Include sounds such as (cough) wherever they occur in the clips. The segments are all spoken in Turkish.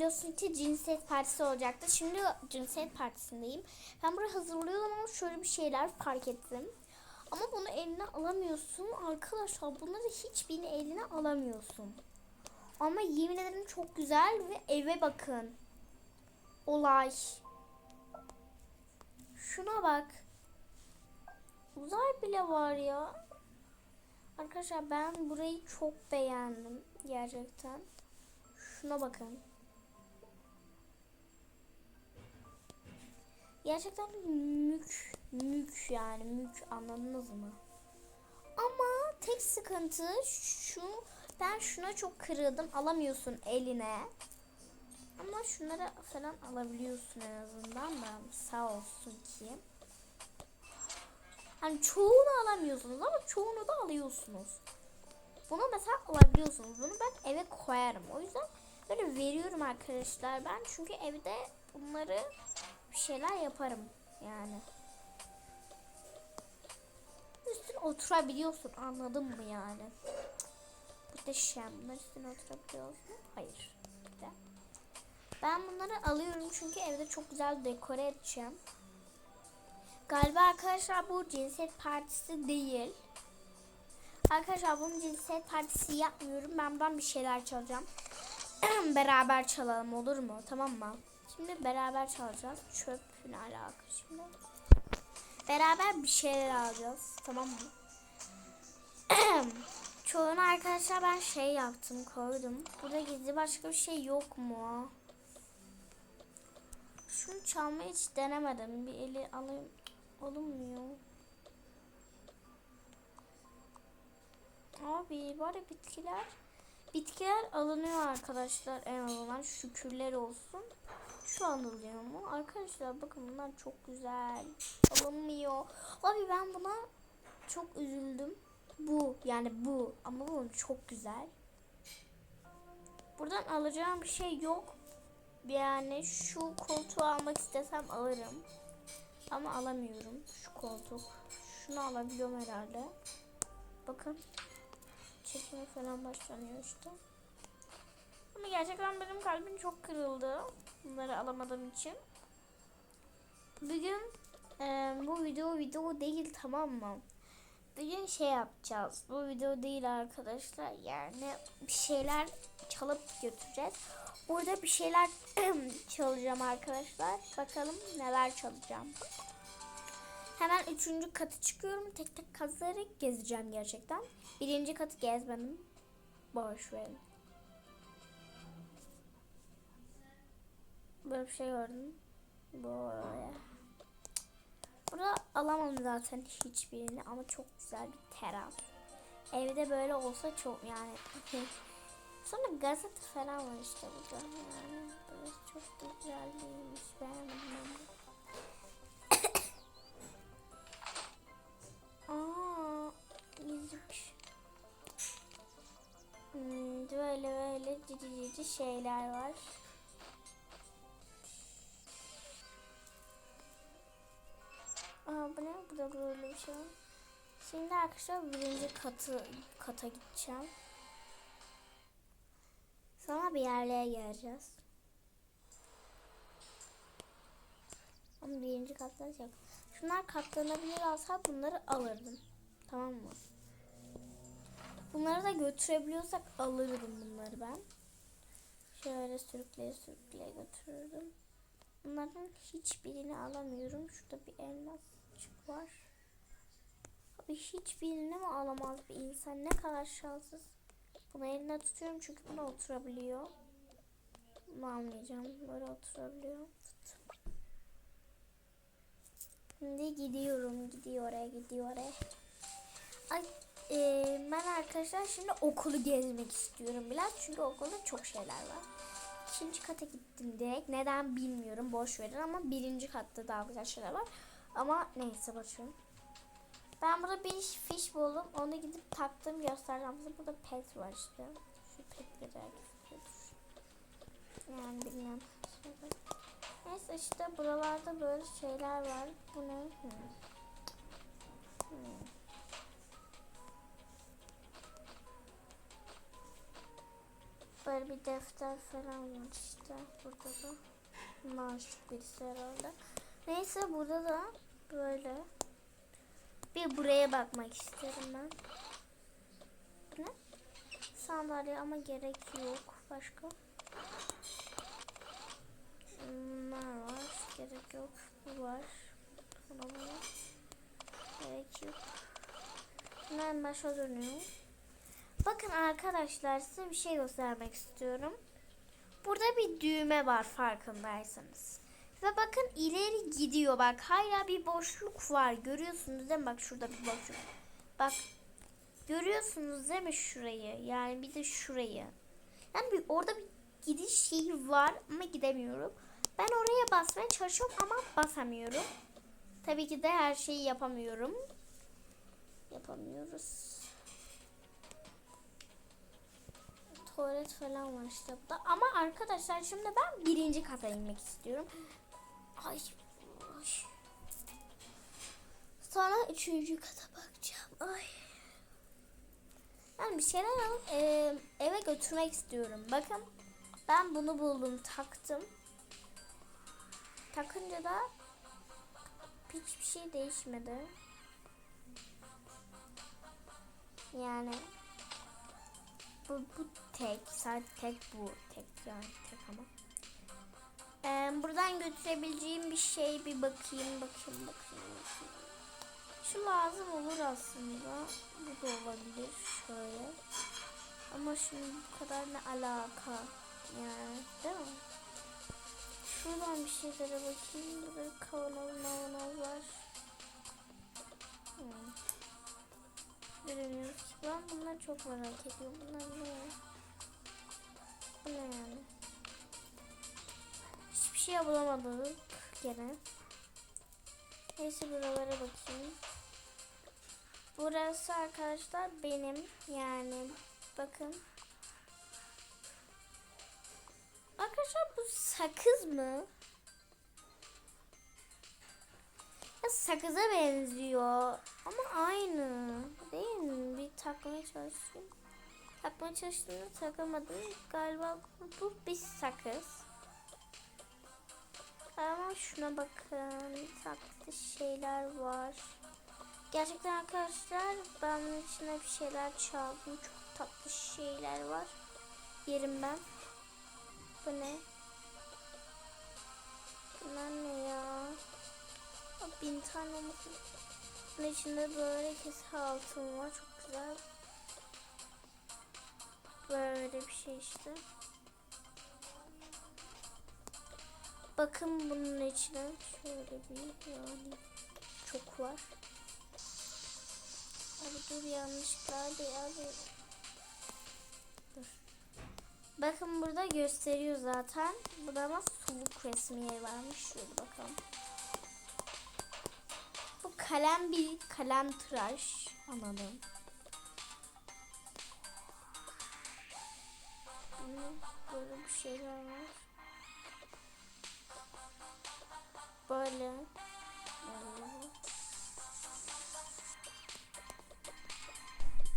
biliyorsun ki cinsiyet partisi olacaktı. Şimdi cinsiyet partisindeyim. Ben burayı hazırlıyorum ama şöyle bir şeyler fark ettim. Ama bunu eline alamıyorsun. Arkadaşlar bunları hiçbirini eline alamıyorsun. Ama yemin ederim çok güzel ve eve bakın. Olay. Şuna bak. Uzay bile var ya. Arkadaşlar ben burayı çok beğendim gerçekten. Şuna bakın. Gerçekten mük mük yani mük anladınız mı? Ama tek sıkıntı şu ben şuna çok kırıldım alamıyorsun eline. Ama şunları falan alabiliyorsun en azından da sağ olsun ki. Hani çoğunu alamıyorsunuz ama çoğunu da alıyorsunuz. Bunu mesela alabiliyorsunuz. Bunu ben eve koyarım. O yüzden böyle veriyorum arkadaşlar ben. Çünkü evde bunları bir şeyler yaparım yani. Üstüne oturabiliyorsun anladın mı yani? Muhteşem. Bunlar üstüne oturabiliyorsun. Hayır. Bir de. Ben bunları alıyorum çünkü evde çok güzel dekore edeceğim. Galiba arkadaşlar bu cinsiyet partisi değil. Arkadaşlar bunun cinsiyet partisi yapmıyorum. Ben bundan bir şeyler çalacağım. (clears throat) beraber çalalım olur mu? Tamam mı? Şimdi beraber çalacağız. Çöp ne alaka şimdi? Beraber bir şeyler alacağız. Tamam mı? (clears throat) Çoğunu arkadaşlar ben şey yaptım koydum. Burada gizli başka bir şey yok mu? Şunu çalmayı hiç denemedim. Bir eli alayım. Olmuyor. Abi bari bitkiler. Bitkiler alınıyor arkadaşlar en azından şükürler olsun. Şu an alınıyor mu? Arkadaşlar bakın bunlar çok güzel. Alınmıyor. Abi ben buna çok üzüldüm. Bu yani bu ama bu çok güzel. Buradan alacağım bir şey yok. Yani şu koltuğu almak istesem alırım. Ama alamıyorum şu koltuk. Şunu alabiliyorum herhalde. Bakın. Çekime falan başlanıyor işte. Ama gerçekten benim kalbim çok kırıldı. Bunları alamadığım için. Bugün e, bu video video değil tamam mı? Bugün şey yapacağız. Bu video değil arkadaşlar. Yani bir şeyler çalıp götüreceğiz. Burada bir şeyler (clears throat) çalacağım arkadaşlar. Bakalım neler çalacağım. Hemen üçüncü katı çıkıyorum. Tek tek kazları gezeceğim gerçekten. Birinci katı gezmedim. Boş verin. Böyle bir şey gördüm. Böyle. Burada alamam zaten hiçbirini ama çok güzel bir teras. Evde böyle olsa çok yani. (laughs) Sonra gazete falan var işte burada. Yani böyle çok güzel değilmiş. Beğenmedim ben. (coughs) Aa, yüzük. Hmm, böyle böyle cici cici şeyler var. Bu ne? Bu da böyle bir şey. Şimdi arkadaşlar birinci katı kata gideceğim. Sonra bir yerlere geleceğiz. Ama birinci katta yok. Şunlar katlanabilir olsa bunları alırdım. Tamam mı? Bunları da götürebiliyorsak alırdım bunları ben. Şöyle sürükleye sürükleye götürürdüm. Bunlardan hiçbirini alamıyorum. Şurada bir elmasçık var. Abi hiçbirini mi alamaz bir insan? Ne kadar şanssız. Bunu elimde tutuyorum çünkü buna oturabiliyor. Bunu almayacağım. Böyle oturabiliyor. Tut. Şimdi gidiyorum. Gidiyor oraya gidiyor oraya. Ay e, ben arkadaşlar şimdi okulu gezmek istiyorum biraz. Çünkü okulda çok şeyler var. İkinci kata gittim direkt. Neden bilmiyorum. Boş verin ama birinci katta daha güzel şeyler var. Ama neyse boşverin. Ben burada bir fiş buldum. Onu gidip taktım göstereceğim size. Burada pet var işte. Şu petleri Yani bilmem. Neyse işte buralarda böyle şeyler var. Bu ne? Hmm. Hmm. Böyle bir defter falan var işte burada da. Maaşlık birisi herhalde. Neyse burada da böyle. Bir buraya bakmak isterim ben. Ne? Sandalye ama gerek yok. Başka? Bunlar var. Gerek yok. Bu var. Buna bu var. Gerek yok. Bunlar başa dönüyor. Bakın arkadaşlar size bir şey göstermek istiyorum. Burada bir düğme var farkındaysanız. Ve bakın ileri gidiyor bak. Hala bir boşluk var. Görüyorsunuz değil mi? Bak şurada bir boşluk. Bak. Görüyorsunuz değil mi şurayı? Yani bir de şurayı. Yani bir, orada bir gidiş şeyi var ama gidemiyorum. Ben oraya basmaya çalışıyorum ama basamıyorum. Tabii ki de her şeyi yapamıyorum. Yapamıyoruz. Tuvalet falan var işte burada. Ama arkadaşlar şimdi ben birinci kata inmek istiyorum. Ay. Sonra üçüncü kata bakacağım. Ay. Ben bir şeyler alıp e, eve götürmek istiyorum. Bakın ben bunu buldum taktım. Takınca da hiçbir şey değişmedi. Yani bu, bu tek sadece tek bu tek yani tek ama. Ee, buradan götürebileceğim bir şey bir bakayım bakayım bakayım. bakayım. Şu lazım olur aslında. Bu da olabilir şöyle. Ama şimdi bu kadar ne alaka yani değil mi? Şuradan bir şeylere bakayım. Burada kavanoz mavanoz var. Hmm. Ben bunları çok merak ediyorum. Bunlar ne? Bu ne yani? Şey bulamadık gene. Neyse buralara bakayım. Burası arkadaşlar benim yani bakın. Arkadaşlar bu sakız mı? Ya sakıza benziyor ama aynı değil mi? Bir takmaya çalıştım. Takmaya çalıştığımda takamadım. Galiba bu bir sakız. Ama şuna bakın. Tatlı şeyler var. Gerçekten arkadaşlar ben bunun içine bir şeyler çaldım. Çok tatlı şeyler var. Yerim ben. Bu ne? Bunlar ne ya? Bin tane olması. Bunun içinde böyle kese altın var. Çok güzel. Böyle bir şey işte. Bakın bunun içine şöyle bir yani çok var. Abi dur yanlışlıkla bir abi. Dur. Bakın burada gösteriyor zaten. Burada ama suluk resmi yeri varmış. Şöyle bakalım. Bu kalem bir kalem tıraş. Anladım. Böyle bir şeyler var. Böyle.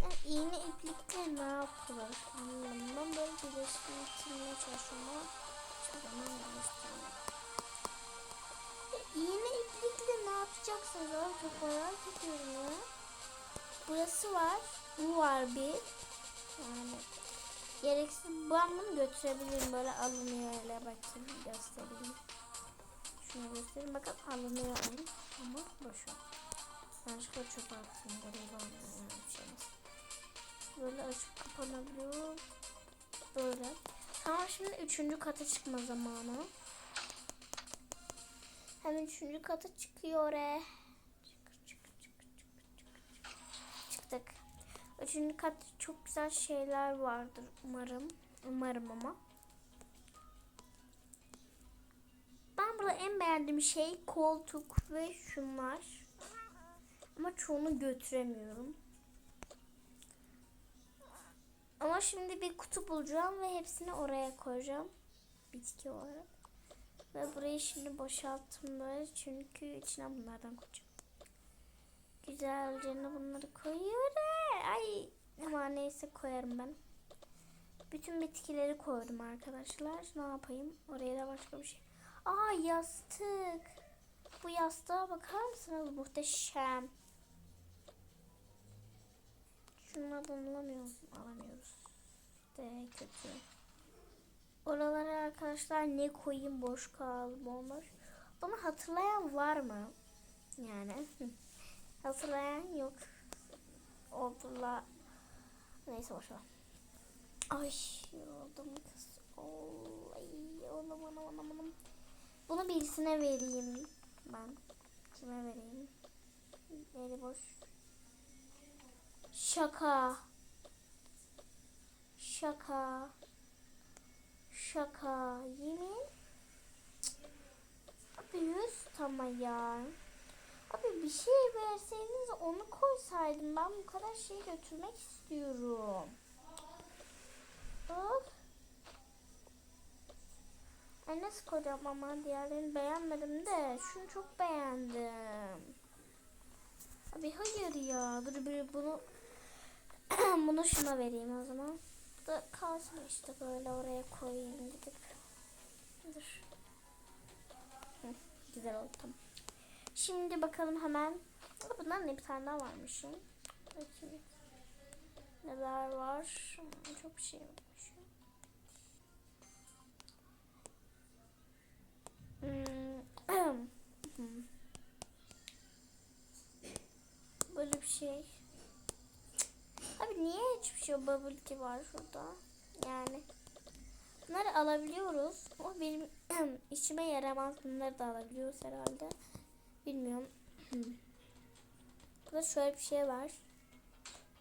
Yani iğne iplikle ne yapılır? Anlamadım. Ben böyle birleştirmeye çalışıyorum ama. Ya iğne iplikle ne yapacaksınız? Ben çok merak ediyorum ya. Burası var. Bu var bir. Yani gereksiz. Ben bunu götürebilirim. Böyle alınıyor öyle bakayım göstereyim. Şunu göstereyim. Bakın alınıyor onun. Ama. Ben şu çöp attım. Oraya bağlıyorum. Yani şey. Böyle açıp kapanabiliyor. Böyle. Tamam şimdi üçüncü kata çıkma zamanı. Hemen üçüncü kata çıkıyor oraya. Çık, çık, çık, çık, çık, çık. Çıktık. Üçüncü katta çok güzel şeyler vardır umarım. Umarım ama. Burada en beğendiğim şey koltuk ve şunlar. Ama çoğunu götüremiyorum. Ama şimdi bir kutu bulacağım ve hepsini oraya koyacağım. Bitki olarak. Ve burayı şimdi boşalttım böyle çünkü içine bunlardan koyacağım. Güzelce bunları koyuyorum. Ay ama neyse koyarım ben. Bütün bitkileri koydum arkadaşlar. Ne yapayım? Oraya da başka bir şey. Aa yastık. Bu yastığa bakar mısınız? Muhteşem. Şunun adını alamıyoruz. De kötü. Oralara arkadaşlar ne koyayım boş kalmamış. Bunu hatırlayan var mı? Yani (laughs) hatırlayan yok. Oldular. Neyse boş ver. Ay yoruldum kız. Ay anam anam anam anam. Bunu birisine vereyim ben. Kime vereyim? Eli boş. Şaka. Şaka. Şaka. Yemin. Abi yüz ama ya. Abi bir şey verseydiniz onu koysaydım. Ben bu kadar şey götürmek istiyorum. Bak. Nasıl koyacağım ama diğerlerini beğenmedim de şunu çok beğendim. Abi hayır ya. Dur bir bunu (clears throat) bunu şuna vereyim o zaman. Bu da kalsın işte böyle oraya koyayım gidip. Dur. Hı, güzel oldu tamam. Şimdi bakalım hemen. Aa, Bunların ne bir tane daha varmış. Bakayım. Neler var? Çok şey yokmuş. (clears throat) Böyle bir şey. Abi niye hiçbir şey bubble tea var şurada? Yani bunları alabiliyoruz. Ama benim (clears throat) işime yaramaz. Bunları da alabiliyoruz herhalde. Bilmiyorum. Burada şöyle bir şey var.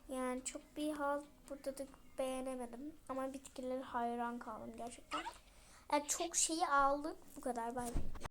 Yani çok bir hal burada da beğenemedim. Ama bitkileri hayran kaldım gerçekten. Yani çok şeyi aldık. Bu kadar bay bay.